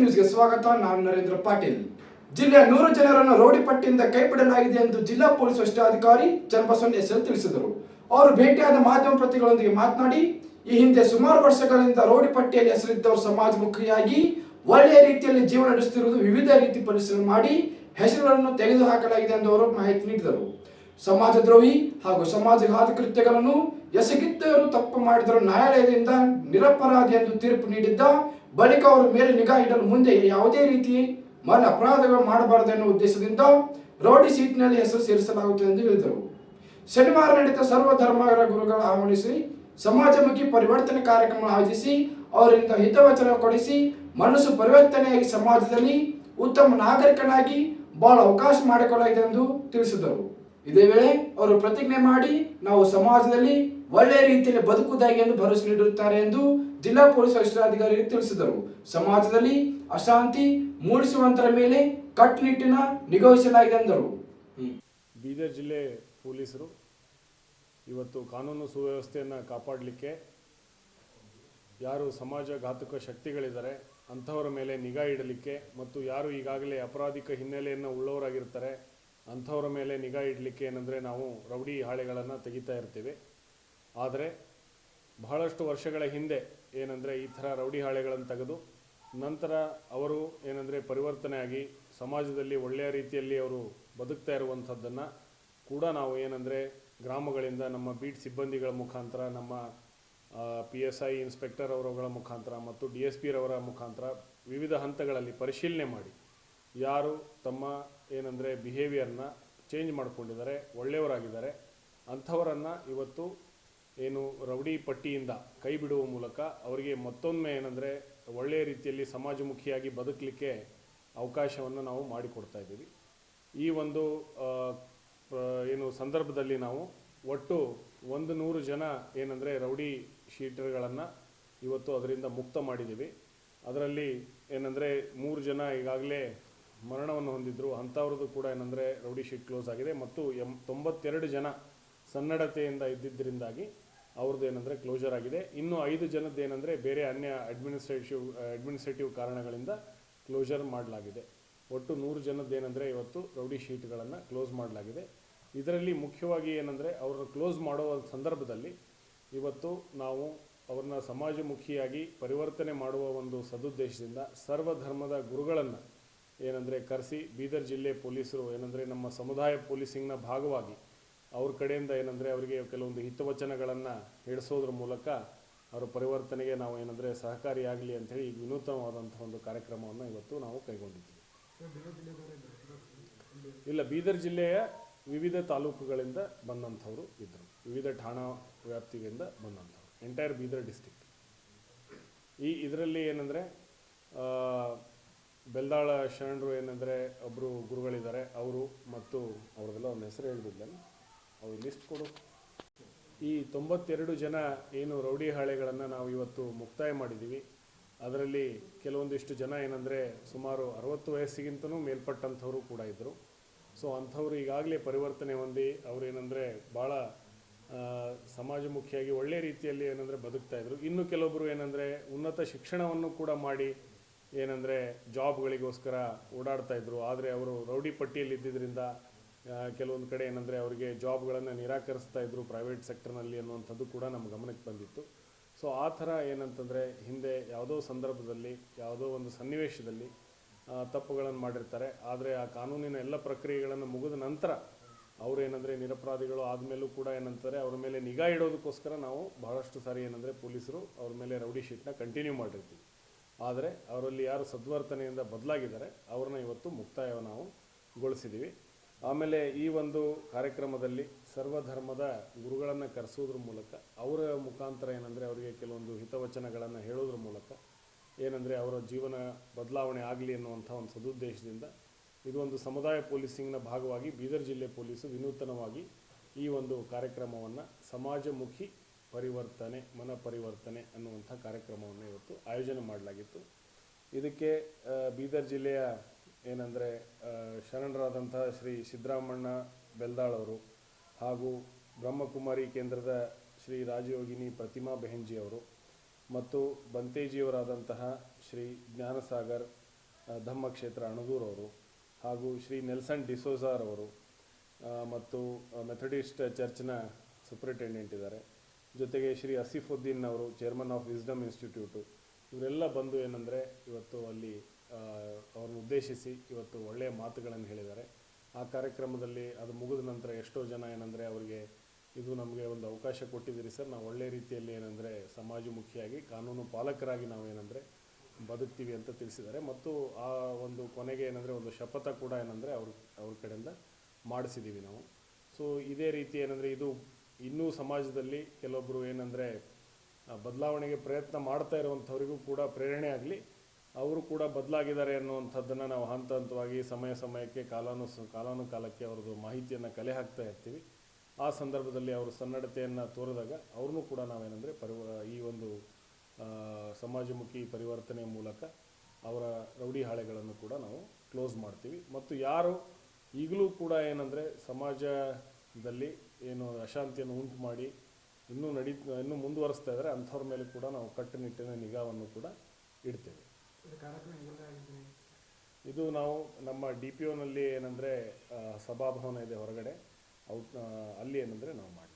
ನ್ಯೂಸ್ಗೆ ಸ್ವಾಗತ, ನಾನು ನರೇಂದ್ರ ಪಾಟೀಲ್. ಜಿಲ್ಲೆಯ ನೂರು ಜನರನ್ನು ರೌಡಿ ಪಟ್ಟಿಯಿಂದ ಕೈಬಿಡಲಾಗಿದೆ ಎಂದು ಜಿಲ್ಲಾ ಪೊಲೀಸ್ ವರಿಷ್ಠಾಧಿಕಾರಿ ಚನ್ನಬಸವನ್ ಎಸ್ ಎಲ್ ತಿಳಿಸಿದರು. ಅವರು ಭೇಟಿಯಾದ ಮಾಧ್ಯಮ ಪ್ರತಿಗಳೊಂದಿಗೆ ಮಾತನಾಡಿ, ಈ ಹಿಂದೆ ಸುಮಾರು ವರ್ಷಗಳಿಂದ ರೌಡಿ ಪಟ್ಟಿಯಲ್ಲಿ ಹೆಸರಿದ್ದವರು ಸಮಾಜಮುಖಿಯಾಗಿ ಒಳ್ಳೆಯ ರೀತಿಯಲ್ಲಿ ಜೀವನ ನಡೆಸುತ್ತಿರುವುದು ವಿವಿಧ ರೀತಿ ಪರಿಶ್ರಮ ಮಾಡಿ ಹೆಸರುಗಳನ್ನು ತೆಗೆದುಹಾಕಲಾಗಿದೆ ಎಂದು ಅವರು ಮಾಹಿತಿ ನೀಡಿದರು. ಸಮಾಜದ್ರೋಹಿ ಹಾಗೂ ಸಮಾಜಘಾತ ಕೃತ್ಯಗಳನ್ನು ಎಸಗಿದ್ದವರು ತಪ್ಪು ಮಾಡಿದರೂ ನ್ಯಾಯಾಲಯದಿಂದ ನಿರಪರಾಧಿ ಎಂದು ತೀರ್ಪು ನೀಡಿದ್ದ ಬಳಿಕ ಅವರ ಮೇಲೆ ನಿಗಾ ಇಡಲು ಮುಂದೆ ಯಾವುದೇ ರೀತಿ ಮನ ಅಪರಾಧಗಳು ಮಾಡಬಾರದು ಎನ್ನುವ ಉದ್ದೇಶದಿಂದ ರೌಡಿ ಸೀಟ್ನಲ್ಲಿ ಹೆಸರು ಸೇರಿಸಲಾಗುತ್ತದೆ ಎಂದು ಹೇಳಿದರು. ಶನಿವಾರ ನಡೆದ ಸರ್ವ ಧರ್ಮಗಳ ಗುರುಗಳ ಆಹ್ವಾನಿಸಿ, ಸಮಾಜಮುಖಿ ಪರಿವರ್ತನೆ ಕಾರ್ಯಕ್ರಮ ಆಯೋಜಿಸಿ, ಅವರಿಂದ ಹಿತವಚನ ಕೊಡಿಸಿ, ಮನಸ್ಸು ಪರಿವರ್ತನೆಯಾಗಿ ಸಮಾಜದಲ್ಲಿ ಉತ್ತಮ ನಾಗರಿಕನಾಗಿ ಬಹಳ ಅವಕಾಶ ಮಾಡಿಕೊಳ್ಳಲಾಗಿದೆ ಎಂದು ತಿಳಿಸಿದರು. ಇದೇ ವೇಳೆ ಅವರು ಪ್ರತಿಜ್ಞೆ ಮಾಡಿ, ನಾವು ಸಮಾಜದಲ್ಲಿ ಒಳ್ಳೆಯ ರೀತಿಯಲ್ಲಿ ಬದುಕುವುದಾಗಿ ಎಂದು ಭರವಸೆ ನೀಡಿರುತ್ತಾರೆ ಎಂದು ಜಿಲ್ಲಾ ಪೊಲೀಸ್ ವರಿಷ್ಠಾಧಿಕಾರಿ ತಿಳಿಸಿದರು. ಸಮಾಜದಲ್ಲಿ ಅಶಾಂತಿ ಮೂಡಿಸುವಂತರ ಮೇಲೆ ಕಟ್ಟುನಿಟ್ಟಿನ ನಿಗೋಹಿಸಲಾಗಿದೆ ಎಂದರು. ಬೀದರ್ ಜಿಲ್ಲೆ ಪೊಲೀಸರು ಇವತ್ತು ಕಾನೂನು ಸುವ್ಯವಸ್ಥೆಯನ್ನು ಕಾಪಾಡಲಿಕ್ಕೆ ಯಾರು ಸಮಾಜ ಘಾತುಕ ಶಕ್ತಿಗಳಿದ್ದಾರೆ, ಅಂಥವರ ಮೇಲೆ ನಿಗಾ ಇಡಲಿಕ್ಕೆ ಮತ್ತು ಯಾರು ಈಗಾಗಲೇ ಅಪರಾಧಿಕ ಹಿನ್ನೆಲೆಯನ್ನು ಉಳ್ಳವರಾಗಿರ್ತಾರೆ, ಅಂಥವರ ಮೇಲೆ ನಿಗಾ ಇಡಲಿಕ್ಕೆ ಏನಂದರೆ ನಾವು ರೌಡಿ ಹಾಳೆಗಳನ್ನು ತೆಗಿತಾ ಇರ್ತೀವಿ. ಆದರೆ ಬಹಳಷ್ಟು ವರ್ಷಗಳ ಹಿಂದೆ ಏನಂದರೆ ಈ ಥರ ರೌಡಿ ಹಾಳೆಗಳನ್ನು ತೆಗೆದು ನಂತರ ಅವರು ಏನಂದರೆ ಪರಿವರ್ತನೆ ಆಗಿ ಸಮಾಜದಲ್ಲಿ ಒಳ್ಳೆಯ ರೀತಿಯಲ್ಲಿ ಅವರು ಬದುಕ್ತಾ ಇರುವಂಥದ್ದನ್ನು ಕೂಡ ನಾವು ಏನಂದರೆ ಗ್ರಾಮಗಳಿಂದ ನಮ್ಮ ಬೀಟ್ ಸಿಬ್ಬಂದಿಗಳ ಮುಖಾಂತರ, ನಮ್ಮ ಪಿ ಎಸ್ ಐ ಇನ್ಸ್ಪೆಕ್ಟರ್ ಅವರುಗಳ ಮುಖಾಂತರ ಮತ್ತು ಡಿ ಎಸ್ ಪಿರವರ ಮುಖಾಂತರ ವಿವಿಧ ಹಂತಗಳಲ್ಲಿ ಪರಿಶೀಲನೆ ಮಾಡಿ ಯಾರು ತಮ್ಮ ಏನಂದರೆ ಬಿಹೇವಿಯರ್ನ ಚೇಂಜ್ ಮಾಡಿಕೊಂಡಿದ್ದಾರೆ, ಒಳ್ಳೆಯವರಾಗಿದ್ದಾರೆ, ಅಂಥವರನ್ನು ಇವತ್ತು ಏನು ರೌಡಿ ಪಟ್ಟಿಯಿಂದ ಕೈ ಬಿಡುವ ಮೂಲಕ ಅವರಿಗೆ ಮತ್ತೊಮ್ಮೆ ಏನಂದರೆ ಒಳ್ಳೆಯ ರೀತಿಯಲ್ಲಿ ಸಮಾಜಮುಖಿಯಾಗಿ ಬದುಕಲಿಕ್ಕೆ ಅವಕಾಶವನ್ನು ನಾವು ಮಾಡಿಕೊಡ್ತಾ ಇದ್ದೀವಿ. ಈ ಒಂದು ಏನು ಸಂದರ್ಭದಲ್ಲಿ ನಾವು ಒಟ್ಟು ಒಂದು ನೂರು ಜನ ಏನಂದರೆ ರೌಡಿ ಶೀಟರ್ಗಳನ್ನು ಇವತ್ತು ಅದರಿಂದ ಮುಕ್ತ ಮಾಡಿದ್ದೀವಿ. ಅದರಲ್ಲಿ ಏನಂದರೆ ಮೂರು ಜನ ಈಗಾಗಲೇ ಮರಣವನ್ನು ಹೊಂದಿದ್ದರು ಅಂಥವ್ರದ್ದು ಕೂಡ ಏನಂದರೆ ರೌಡಿ ಶೀಟ್ ಕ್ಲೋಸ್ ಆಗಿದೆ. ಮತ್ತು ಎಂ, ತೊಂಬತ್ತೆರಡು ಜನ ಸನ್ನಡತೆಯಿಂದ ಇದ್ದಿದ್ದರಿಂದಾಗಿ ಅವ್ರದ್ದು ಏನಂದರೆ ಕ್ಲೋಸರ್ ಆಗಿದೆ. ಇನ್ನು ಐದು ಜನದ್ದು ಏನಂದರೆ ಬೇರೆ ಅನ್ಯ ಅಡ್ಮಿನಿಸ್ಟ್ರೇಟಿವ್ ಅಡ್ಮಿನಿಸ್ಟ್ರೇಟಿವ್ ಕಾರಣಗಳಿಂದ ಕ್ಲೋಸರ್ ಮಾಡಲಾಗಿದೆ. ಒಟ್ಟು ನೂರು ಜನದ್ದು ಏನಂದರೆ ಇವತ್ತು ರೌಡಿ ಶೀಟ್ಗಳನ್ನು ಕ್ಲೋಸ್ ಮಾಡಲಾಗಿದೆ. ಇದರಲ್ಲಿ ಮುಖ್ಯವಾಗಿ ಏನಂದರೆ ಅವ್ರನ್ನ ಕ್ಲೋಸ್ ಮಾಡುವ ಸಂದರ್ಭದಲ್ಲಿ ಇವತ್ತು ನಾವು ಅವ್ರನ್ನ ಸಮಾಜಮುಖಿಯಾಗಿ ಪರಿವರ್ತನೆ ಮಾಡುವ ಒಂದು ಸದುದ್ದೇಶದಿಂದ ಸರ್ವಧರ್ಮದ ಗುರುಗಳನ್ನು ಏನಂದರೆ ಕರೆಸಿ ಬೀದರ್ ಜಿಲ್ಲೆ ಪೊಲೀಸರು ಏನಂದರೆ ನಮ್ಮ ಸಮುದಾಯ ಪೊಲೀಸಿಂಗ್ನ ಭಾಗವಾಗಿ ಅವ್ರ ಕಡೆಯಿಂದ ಏನಂದರೆ ಅವರಿಗೆ ಕೆಲವೊಂದು ಹಿತವಚನಗಳನ್ನು ಹೇಳಿಸೋದ್ರ ಮೂಲಕ ಅವರ ಪರಿವರ್ತನೆಗೆ ನಾವು ಏನಂದರೆ ಸಹಕಾರಿಯಾಗಲಿ ಅಂಥೇಳಿ ಈಗ ವಿನೂತನವಾದಂಥ ಒಂದು ಕಾರ್ಯಕ್ರಮವನ್ನು ಇವತ್ತು ನಾವು ಕೈಗೊಂಡಿದ್ದೀವಿ. ಇಲ್ಲ, ಬೀದರ್ ಜಿಲ್ಲೆಯ ವಿವಿಧ ತಾಲೂಕುಗಳಿಂದ ಬಂದಂಥವರು ಇದ್ದರು ವಿವಿಧ ಠಾಣಾ ವ್ಯಾಪ್ತಿಯಿಂದ ಬಂದಂಥವ್ರು. ಎಂಟೈರ್ ಬೀದರ್ ಡಿಸ್ಟಿಕ್ ಈ ಇದರಲ್ಲಿ ಏನಂದರೆ ಬೆಲ್ದಾಳ ಶರಣರು ಏನಂದರೆ ಒಬ್ಬರು ಗುರುಗಳಿದ್ದಾರೆ. ಅವರು ಮತ್ತು ಅವ್ರದ್ದೆಲ್ಲ ಒಂದು ಹೆಸರು ಹೇಳಿದ್ಲೇನು ಅವ್ರ ಲಿಸ್ಟ್ ಕೊಡು. ಈ ತೊಂಬತ್ತೆರಡು ಜನ ಏನು ರೌಡಿ ಹಾಳೆಗಳನ್ನು ನಾವು ಇವತ್ತು ಮುಕ್ತಾಯ ಮಾಡಿದ್ದೀವಿ ಅದರಲ್ಲಿ ಕೆಲವೊಂದಿಷ್ಟು ಜನ ಏನಂದರೆ ಸುಮಾರು ಅರವತ್ತು ವಯಸ್ಸಿಗಿಂತನೂ ಮೇಲ್ಪಟ್ಟಂಥವರು ಕೂಡ ಇದ್ದರು ಸೊ ಅಂಥವ್ರು ಈಗಾಗಲೇ ಪರಿವರ್ತನೆ ಹೊಂದಿ ಅವ್ರು ಏನಂದರೆ ಭಾಳ ಸಮಾಜಮುಖಿಯಾಗಿ ಒಳ್ಳೆ ರೀತಿಯಲ್ಲಿ ಏನಂದರೆ ಬದುಕ್ತಾ ಇದ್ದರು ಇನ್ನು ಕೆಲವೊಬ್ಬರು ಏನಂದರೆ ಉನ್ನತ ಶಿಕ್ಷಣವನ್ನು ಕೂಡ ಮಾಡಿ ಏನಂದರೆ ಜಾಬ್ಗಳಿಗೋಸ್ಕರ ಓಡಾಡ್ತಾ ಇದ್ದರು ಆದರೆ ಅವರು ರೌಡಿ ಪಟ್ಟಿಯಲ್ಲಿ ಇದ್ದಿದ್ದರಿಂದ ಕೆಲವೊಂದು ಕಡೆ ಏನಂದರೆ ಅವರಿಗೆ ಜಾಬ್ಗಳನ್ನು ನಿರಾಕರಿಸ್ತಾ ಇದ್ದರು ಪ್ರೈವೇಟ್ ಸೆಕ್ಟರ್ನಲ್ಲಿ ಅನ್ನುವಂಥದ್ದು ಕೂಡ ನಮ್ಮ ಗಮನಕ್ಕೆ ಬಂದಿತ್ತು. ಸೊ ಆ ಥರ ಏನಂತಂದರೆ ಹಿಂದೆ ಯಾವುದೋ ಸಂದರ್ಭದಲ್ಲಿ, ಯಾವುದೋ ಒಂದು ಸನ್ನಿವೇಶದಲ್ಲಿ ತಪ್ಪುಗಳನ್ನು ಮಾಡಿರ್ತಾರೆ. ಆದರೆ ಆ ಕಾನೂನಿನ ಎಲ್ಲ ಪ್ರಕ್ರಿಯೆಗಳನ್ನು ಮುಗಿದ ನಂತರ ಅವರು ಏನಂದರೆ ನಿರಪರಾಧಿಗಳು ಆದಮೇಲೂ ಕೂಡ ಏನಂತಾರೆ ಅವ್ರ ಮೇಲೆ ನಿಗಾ ಇಡೋದಕ್ಕೋಸ್ಕರ ನಾವು ಬಹಳಷ್ಟು ಸಾರಿ ಏನಂದರೆ ಪೊಲೀಸರು ಅವ್ರ ಮೇಲೆ ರೌಡಿ ಶೀಟ್ನ ಕಂಟಿನ್ಯೂ ಮಾಡಿರ್ತೀವಿ. ಆದರೆ ಅವರಲ್ಲಿ ಯಾರು ಸದ್ವರ್ತನೆಯಿಂದ ಬದಲಾಗಿದ್ದಾರೆ, ಅವ್ರನ್ನ ಇವತ್ತು ಮುಕ್ತಾಯ ನಾವು ಗೊಳಿಸಿದ್ದೀವಿ ಆಮೇಲೆ ಈ ಒಂದು ಕಾರ್ಯಕ್ರಮದಲ್ಲಿ ಸರ್ವಧರ್ಮದ ಗುರುಗಳನ್ನು ಕರೆಸೋದ್ರ ಮೂಲಕ, ಅವರ ಮುಖಾಂತರ ಏನಂದರೆ ಅವರಿಗೆ ಕೆಲವೊಂದು ಹಿತವಚನಗಳನ್ನು ಹೇಳೋದ್ರ ಮೂಲಕ, ಏನಂದರೆ ಅವರ ಜೀವನ ಬದಲಾವಣೆ ಆಗಲಿ ಅನ್ನುವಂಥ ಒಂದು ಸದುದ್ದೇಶದಿಂದ ಇದು ಒಂದು ಸಮುದಾಯ ಪೊಲೀಸಿಂಗ್ನ ಭಾಗವಾಗಿ ಬೀದರ್ ಜಿಲ್ಲೆ ಪೊಲೀಸು ವಿನೂತನವಾಗಿ ಈ ಒಂದು ಕಾರ್ಯಕ್ರಮವನ್ನು ಸಮಾಜಮುಖಿ ಪರಿವರ್ತನೆ, ಮನ ಪರಿವರ್ತನೆ ಅನ್ನುವಂಥ ಕಾರ್ಯಕ್ರಮವನ್ನು ಇವತ್ತು ಆಯೋಜನೆ ಮಾಡಲಾಗಿತ್ತು. ಇದಕ್ಕೆ ಬೀದರ್ ಜಿಲ್ಲೆಯ ಏನಂದರೆ ಶರಣರಾದಂಥ ಶ್ರೀ ಸಿದ್ದರಾಮಣ್ಣ ಬೆಲ್ದಾಳ್ ಅವರು ಹಾಗೂ ಬ್ರಹ್ಮಕುಮಾರಿ ಕೇಂದ್ರದ ಶ್ರೀ ರಾಜಯೋಗಿನಿ ಪ್ರತಿಮಾ ಬೆಹೆಂಜಿ ಅವರು ಮತ್ತು ಬಂತೇಜಿಯವರಾದಂತಹ ಶ್ರೀ ಜ್ಞಾನಸಾಗರ್ ಧಮ್ಮಕ್ಷೇತ್ರ ಅಣಗೂರವರು ಹಾಗೂ ಶ್ರೀ ನೆಲ್ಸನ್ ಡಿಸೋಜಾರ್ ಅವರು ಮತ್ತು ಮೆಥಡಿಸ್ಟ್ ಚರ್ಚ್ನ ಸೂಪ್ರಿಂಟೆಂಡೆಂಟ್ ಇದ್ದಾರೆ. ಜೊತೆಗೆ ಶ್ರೀ ಅಸಿಫುದ್ದೀನ್ ಅವರು, ಚೇರ್ಮನ್ ಆಫ್ ವಿಸ್ಡಮ್ ಇನ್ಸ್ಟಿಟ್ಯೂಟು, ಇವರೆಲ್ಲ ಬಂದು ಏನಂದರೆ, ಇವತ್ತು ಅಲ್ಲಿ ಅವ್ರನ್ನ ಉದ್ದೇಶಿಸಿ ಇವತ್ತು ಒಳ್ಳೆಯ ಮಾತುಗಳನ್ನು ಹೇಳಿದ್ದಾರೆ. ಆ ಕಾರ್ಯಕ್ರಮದಲ್ಲಿ ಅದು ಮುಗಿದ ನಂತರ ಎಷ್ಟೋ ಜನ ಏನಂದರೆ ಅವರಿಗೆ ಇದು ನಮಗೆ ಒಂದು ಅವಕಾಶ ಕೊಟ್ಟಿದ್ದೀರಿ ಸರ್, ನಾವು ಒಳ್ಳೆ ರೀತಿಯಲ್ಲಿ ಏನಂದರೆ ಸಮಾಜಮುಖಿಯಾಗಿ ಕಾನೂನು ಪಾಲಕರಾಗಿ ನಾವು ಏನಂದರೆ ಬದುಕ್ತೀವಿ ಅಂತ ತಿಳಿಸಿದ್ದಾರೆ. ಮತ್ತು ಆ ಒಂದು ಕೊನೆಗೆ ಏನಂದರೆ ಒಂದು ಶಪಥ ಕೂಡ ಏನಂದರೆ ಅವ್ರ ಅವ್ರ ಕಡೆಯಿಂದ ಮಾಡಿಸಿದ್ದೀವಿ ನಾವು. ಸೊ, ಇದೇ ರೀತಿ ಏನಂದರೆ ಇದು ಇನ್ನೂ ಸಮಾಜದಲ್ಲಿ ಕೆಲವೊಬ್ಬರು ಏನಂದರೆ ಬದಲಾವಣೆಗೆ ಪ್ರಯತ್ನ ಮಾಡ್ತಾ ಇರುವಂಥವ್ರಿಗೂ ಕೂಡ ಪ್ರೇರಣೆ ಆಗಲಿ ಅವರು ಕೂಡ ಬದಲಾಗಿದ್ದಾರೆ ಅನ್ನುವಂಥದ್ದನ್ನು ನಾವು ಹಂತ ಹಂತವಾಗಿ ಸಮಯ ಸಮಯಕ್ಕೆ ಕಾಲಾನು ಕಾಲಾನುಕಾಲಕ್ಕೆ ಅವ್ರದ್ದು ಮಾಹಿತಿಯನ್ನು ಕಲೆ ಹಾಕ್ತಾ ಇರ್ತೀವಿ. ಆ ಸಂದರ್ಭದಲ್ಲಿ ಅವರು ಸನ್ನಡತೆಯನ್ನು ತೋರಿದಾಗ ಅವ್ರನ್ನೂ ಕೂಡ ನಾವೇನೆಂದರೆ ಪರಿವ, ಈ ಒಂದು ಸಮಾಜಮುಖಿ ಪರಿವರ್ತನೆ ಮೂಲಕ ಅವರ ರೌಡಿ ಹಾಳೆಗಳನ್ನು ಕೂಡ ನಾವು ಕ್ಲೋಸ್ ಮಾಡ್ತೀವಿ. ಮತ್ತು ಯಾರು ಈಗಲೂ ಕೂಡ ಏನಂದರೆ ಸಮಾಜದಲ್ಲಿ ಏನು ಅಶಾಂತಿಯನ್ನು ಉಂಟು ಮಾಡಿ ಇನ್ನೂ ನಡೀತ, ಇನ್ನೂ ಮುಂದುವರಿಸ್ತಾ ಇದ್ದಾರೆ, ಅಂಥವ್ರ ಮೇಲೆ ಕೂಡ ನಾವು ಕಟ್ಟುನಿಟ್ಟಿನ ನಿಗಾವನ್ನು ಕೂಡ ಇಡ್ತೇವೆ. ಇದು ನಾವು ನಮ್ಮ ಡಿ ಪಿ ಒನಲ್ಲಿ ಏನಂದರೆ ಸಭಾಭವನ ಇದೆ ಹೊರಗಡೆ. ಅಲ್ಲಿ ಏನಂದರೆ ನಾವು ಮಾಡ್ತೀವಿ.